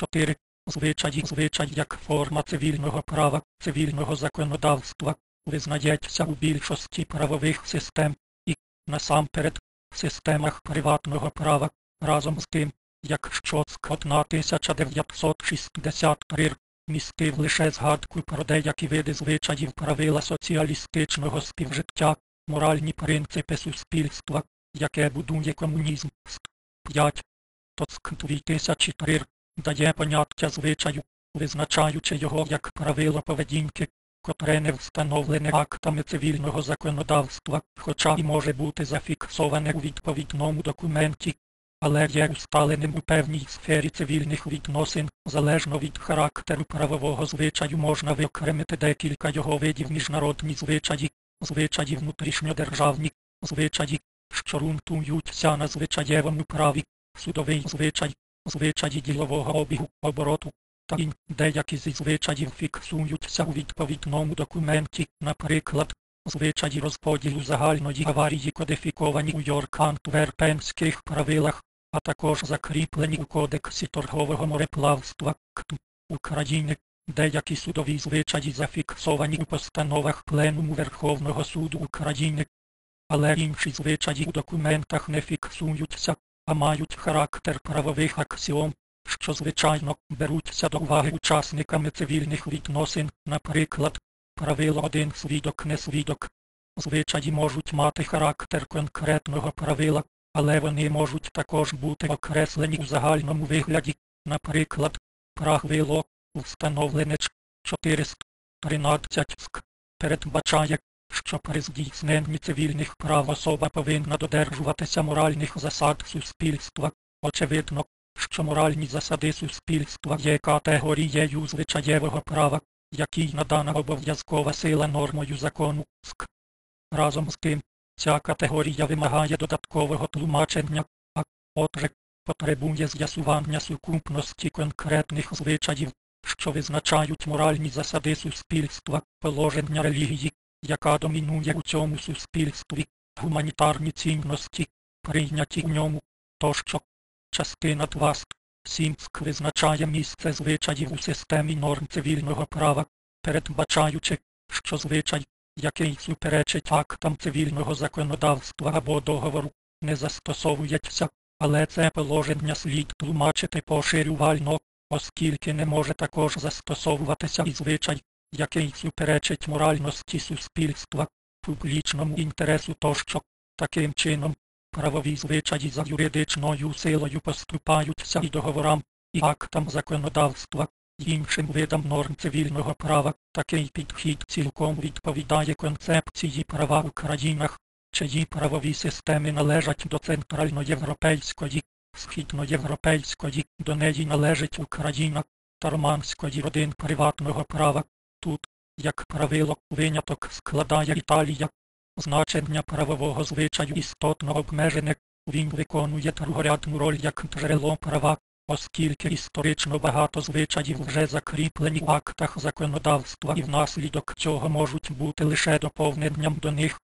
4. Звичаї звичай як форма цивільного права, цивільного законодавства, визнається у більшості правових систем і, насамперед, в системах приватного права, разом з тим, якщо СК 1963 містив лише згадку про деякі види звичаїв правила соціалістичного співжиття, моральні принципи суспільства, яке будує комунізм. СК 5. То СК 2003 дає поняття звичаю, визначаючи його як правило поведінки, котре не встановлене актами цивільного законодавства, хоча і може бути зафіксоване у відповідному документі, але є усталеним у певній сфері цивільних відносин, залежно від характеру правового звичаю можна виокремити декілька його видів міжнародні звичаї, звичаї внутрішньодержавні, звичаї, що ґрунтуються на звичаєвому праві, судовий звичай, звичаї ділового обігу, обороту. Та деякі зі звичаїв фіксуються у відповідному документі, наприклад, звичаї розподілу загальної аварії кодифіковані у Йорк-Антверпенських правилах, а також закріплені у Кодексі торгового мореплавства КТУ України. Деякі судові звичаї зафіксовані у постановах Пленуму Верховного суду України, але інші звичаї у документах не фіксуються, а мають характер правових аксіом, що звичайно беруться до уваги учасниками цивільних відносин, наприклад, правило один свідок не свідок. Звичаї можуть мати характер конкретного правила, але вони можуть також бути окреслені у загальному вигляді, наприклад, правило, встановлене 413 СК, передбачає, що при здійсненні цивільних прав особа повинна додержуватися моральних засад суспільства. Очевидно, що моральні засади суспільства є категорією звичаєвого права, якій надана обов'язкова сила нормою закону СК. Разом з тим, ця категорія вимагає додаткового тлумачення, а отже, потребує з'ясування сукупності конкретних звичаїв, що визначають моральні засади суспільства, положення релігії, яка домінує у цьому суспільстві, гуманітарні цінності, прийняті в ньому, тощо. Частина 2 Сімськ визначає місце звичаїв у системі норм цивільного права, передбачаючи, що звичай, який суперечить актам цивільного законодавства або договору, не застосовується, але це положення слід тлумачити поширювально, оскільки не може також застосовуватися і звичай, який суперечить моральності суспільства, публічному інтересу тощо. Таким чином, правові звичаї за юридичною силою поступаються і договорам, і актам законодавства, і іншим видам норм цивільного права. Такий підхід цілком відповідає концепції права у країнах, чиї правові системи належать до центральноєвропейської, східноєвропейської, до неї належить Україна, та романської родин приватного права. Як правило, виняток складає Італія. Значення правового звичаю істотно обмежене, він виконує другорядну роль як джерело права, оскільки історично багато звичаїв вже закріплені в актах законодавства і внаслідок цього можуть бути лише доповненням до них,